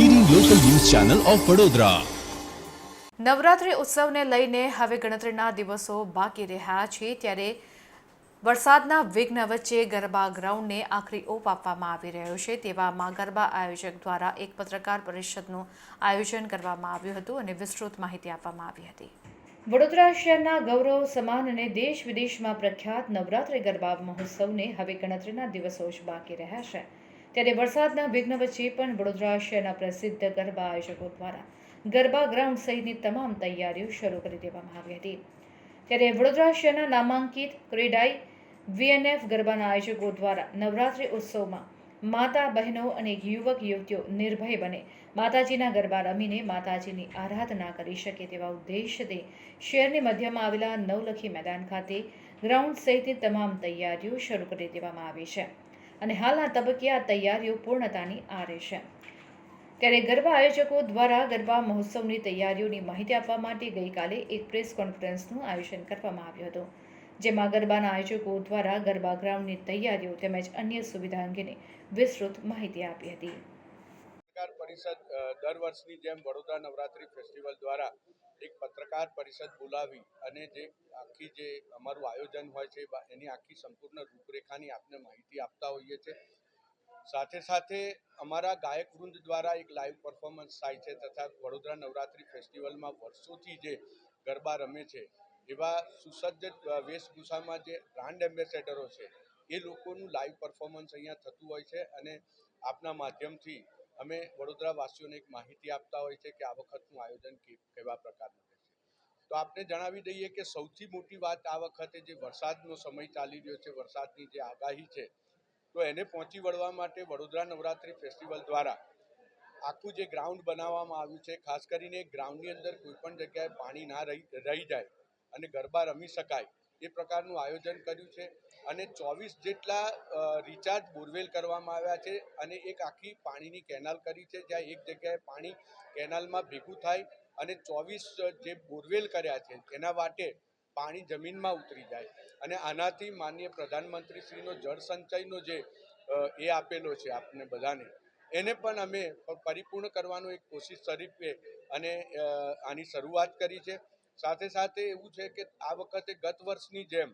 Channel of Vadodara Navratri ઉત્સવને લઈને હવે ગણતરીના દિવસો બાકી રહ્યા છે. ત્યારે વરસાદના વિઘ્ન વચ્ચે ગરબા ગ્રાઉન્ડને આખરી ઓપ આપવામાં આવી રહ્યો છે. તેવામાં ગરબા આયોજક દ્વારા એક પત્રકાર પરિષદનું આયોજન કરવામાં આવ્યું હતું અને વિસ્તૃત માહિતી આપવામાં આવી હતી. વડોદરા શહેરના ગૌરવ સમાન અને દેશ વિદેશમાં પ્રખ્યાત નવરાત્રી ગરબા મહોત્સવને હવે ગણતરીના દિવસો જ બાકી રહ્યા છે. ત્યારે વરસાદના વિઘ્ન વચ્ચે પણ વડોદરા શહેરના પ્રસિદ્ધ ગરબા આયોજકો દ્વારા ગરબા ગ્રાઉન્ડ સહિતની તમામ તૈયારીઓ શરૂ કરી દેવામાં આવી હતી. ત્યારે વડોદરા શહેરના નામાંકિત ક્રેડાઈ વીએનએફ ગરબાના આયોજકો દ્વારા નવરાત્રિ ઉત્સવમાં માતા, બહેનો અને યુવક, યુવતીઓ નિર્ભય બને. માતાજીના ગરબા રમીને માતાજીની આરાધના કરી શકે તેવા ઉદ્દેશથી શહેરની મધ્યમાં આવેલા નવલખી મેદાન ખાતે ગ્રાઉન્ડ સહિતની તમામ તૈયારીઓ શરૂ કરી દેવામાં આવી છે. અને હાલના તબક્કે આ તૈયારીઓ પૂર્ણતાની આરે છે. ત્યારે ગરબા આયોજકો દ્વારા ગરબા મહોત્સવની તૈયારીઓની માહિતી આપવા માટે ગઈકાલે એક પ્રેસ કોન્ફરન્સનું આયોજન કરવામાં આવ્યું હતું, જેમાં ગરબાના આયોજકો દ્વારા ગરબા ગ્રાઉન્ડની તૈયારીઓ તેમજ અન્ય સુવિધા અંગેની વિસ્તૃત માહિતી આપી હતી. પરિષદ દર વર્ષની જેમ વડોદરા નવરાત્રિ ફેસ્ટિવલ દ્વારા એક પત્રકાર પરિષદ બોલાવી અને જે આખી જે અમારું આયોજન હોય છે એની આખી સંપૂર્ણ રૂપરેખાની આપને માહિતી આપતા હોઈએ છીએ સાથે સાથે અમારા ગાયક વૃંદ દ્વારા એક લાઈવ પરફોર્મન્સ થાય છે તથા વડોદરા નવરાત્રિ ફેસ્ટિવલમાં વર્ષોથી જે ગરબા રમે છે, એવા સુસજ્જ વેશભૂષામાં જે બ્રાન્ડ એમ્બેસેડરો છે, એ લોકોનું લાઈવ પરફોર્મન્સ અહીંયા થતું હોય છે અને આપના માધ્યમથી અમે વડોદરા વાસીઓને એક માહિતી આપતા હોય છે કે આ વખતનું આયોજન કેવા પ્રકારનું રહેશે. તો આપને જણાવી દઈએ કે સૌથી મોટી વાત આ વખતે જે વરસાદનો સમય ચાલી રહ્યો છે, વરસાદની જે આગાહી છે, તો એને પહોંચી વળવા માટે વડોદરા નવરાત્રિ ફેસ્ટિવલ દ્વારા આખું જે ગ્રાઉન્ડ બનાવવામાં આવ્યું છે, ખાસ કરીને ગ્રાઉન્ડની અંદર કોઈપણ જગ્યાએ પાણી ના રહી રહી જાય અને ગરબા રમી શકાય એ પ્રકારનું આયોજન કર્યું છે. અને ચોવીસ જેટલા રિચાર્જ બોરવેલ કરવામાં આવ્યા છે અને એક આખી પાણીની કેનાલ કરી છે, જ્યાં એક જગ્યાએ પાણી કેનાલમાં ભેગું થાય અને ચોવીસ જે બોરવેલ કર્યા છે એના માટે પાણી જમીનમાં ઉતરી જાય. અને આનાથી માનનીય પ્રધાનમંત્રીશ્રીનો જળ સંચયનો જે એ આપેલો છે આપને બધાને, એને પણ અમે પરિપૂર્ણ કરવાનો એક કોશિશ સ્વરૂપે અને આની શરૂઆત કરી છે. સાથે સાથે એવું છે કે આ વખતે ગત વર્ષની જેમ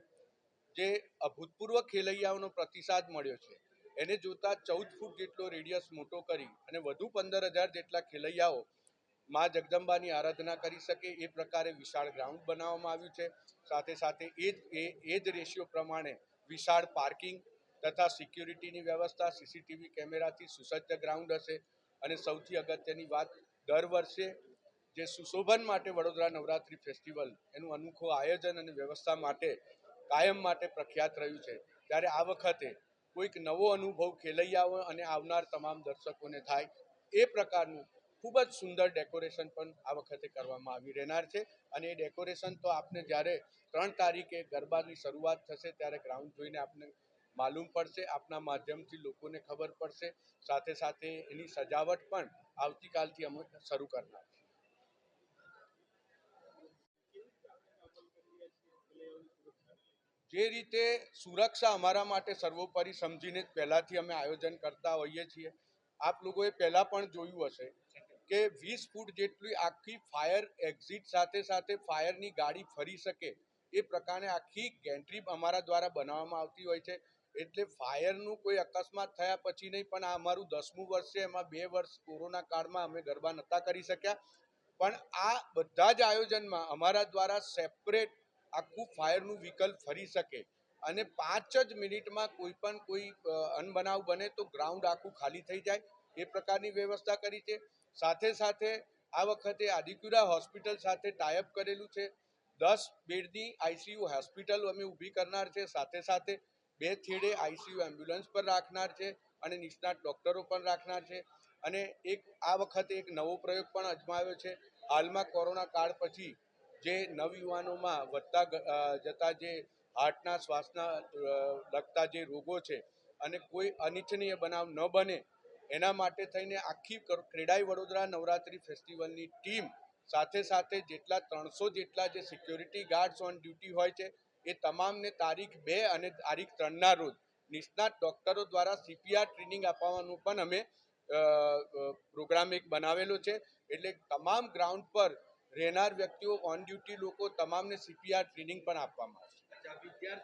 જે અભૂતપૂર્વ ખેલૈયાઓનો પ્રતિસાદ મળ્યો છે, એને જોતા ચૌદ ફૂટ જેટલો રેડિયસ મોટો કરી અને વધુ પંદર હજાર જેટલા ખેલૈયાઓ મા જગદંબાની આરાધના કરી શકે એ પ્રકારે વિશાળ ગ્રાઉન્ડ બનાવવામાં આવ્યું છે. સાથે સાથે એ જ એ જ રેશિયો પ્રમાણે વિશાળ પાર્કિંગ તથા સિક્યુરિટીની વ્યવસ્થા, સીસીટીવી કેમેરાથી સુસજ્જ ગ્રાઉન્ડ હશે. અને સૌથી અગત્યની વાત, દર વર્ષે જે સુશોભન માટે વડોદરા નવરાત્રિ ફેસ્ટિવલ એનું અનોખું આયોજન અને વ્યવસ્થા માટે કાયમ માટે પ્રખ્યાત રહ્યું છે. ત્યારે આ વખતે કોઈક નવો અનુભવ ખેલૈયાઓ અને આવનાર તમામ દર્શકોને થાય એ પ્રકારનું ખૂબ જ સુંદર ડેકોરેશન પણ આ વખતે કરવામાં આવી રહેનાર છે. અને એ ડેકોરેશન તો આપને જ્યારે ત્રણ તારીખે ગરબાની શરૂઆત થશે ત્યારે ગ્રાઉન્ડ જોઈને આપને માલુમ પડશે, આપના માધ્યમથી લોકોને ખબર પડશે. સાથે સાથે એની સજાવટ પણ આવતીકાલથી અમે શરૂ કરનાર જે રીતે સુરક્ષા અમારા માટે સર્વોપરી સમજીને પહેલાંથી અમે આયોજન કરતા હોઈએ છીએ. આપ લોકોએ પહેલાં પણ જોયું હશે કે વીસ ફૂટ જેટલી આખી ફાયર એક્ઝિટ સાથે સાથે ફાયરની ગાડી ફરી શકે એ પ્રકારે આખી ગેન્ટ્રી અમારા દ્વારા બનાવવામાં આવતી હોય છે. એટલે ફાયરનું કોઈ અકસ્માત થયા પછી નહીં, પણ આ અમારું દસમું વર્ષ છે, એમાં બે વર્ષ કોરોના કાળમાં અમે ગરબા નહોતા કરી શક્યા. પણ આ બધા જ આયોજનમાં અમારા દ્વારા સેપરેટ આખું ફાયરનું વિકલ્પ ફરી શકે અને પાંચ જ મિનિટમાં કોઈ પણ કોઈ અનબનાવ બને તો ગ્રાઉન્ડ આખું ખાલી થઈ જાય. એ પ્રકારની વ્યવસ્થા કરી છે. સાથે સાથે આ વખતે આદિકુરા હોસ્પિટલ સાથે ટાઈઅપ કરેલું છે. દસ બેડની આઈસીયુ હોસ્પિટલ અમે ઊભી કરનાર છે. સાથે સાથે બે છેડે આઈસીયુ એમ્બ્યુલન્સ પણ રાખનાર છે અને નિષ્ણાત ડૉક્ટરો પણ રાખનાર છે. અને એક આ વખતે એક નવો પ્રયોગ પણ અજમાવ્યો છે. હાલમાં કોરોના કાળ પછી જે નવયુવાનોમાં વધતા જતા જે હાર્ટના, શ્વાસના લગતા જે રોગો છે અને કોઈ અનિચ્છનીય બનાવ ન બને, એના માટે થઈને આખી કર- ક્રેડાઈ વડોદરા નવરાત્રિ ફેસ્ટિવલની ટીમ સાથે સાથે જેટલા ત્રણસો જેટલા જે સિક્યોરિટી ગાર્ડ્સ ઓન ડ્યુટી હોય છે, એ તમામને તારીખ બે અને તારીખ ત્રણના રોજ નિષ્ણાત ડૉક્ટરો દ્વારા સીપીઆર ટ્રેનિંગ આપવાનું પણ અમે પ્રોગ્રામ એક બનાવેલો છે. એટલે તમામ ગ્રાઉન્ડ પર રહેનાર વ્યક્તિઓ ઓન ડ્યુટી લોકો તમામને સીપીઆર ટ્રેનિંગ પણ આપવામાં આવશે.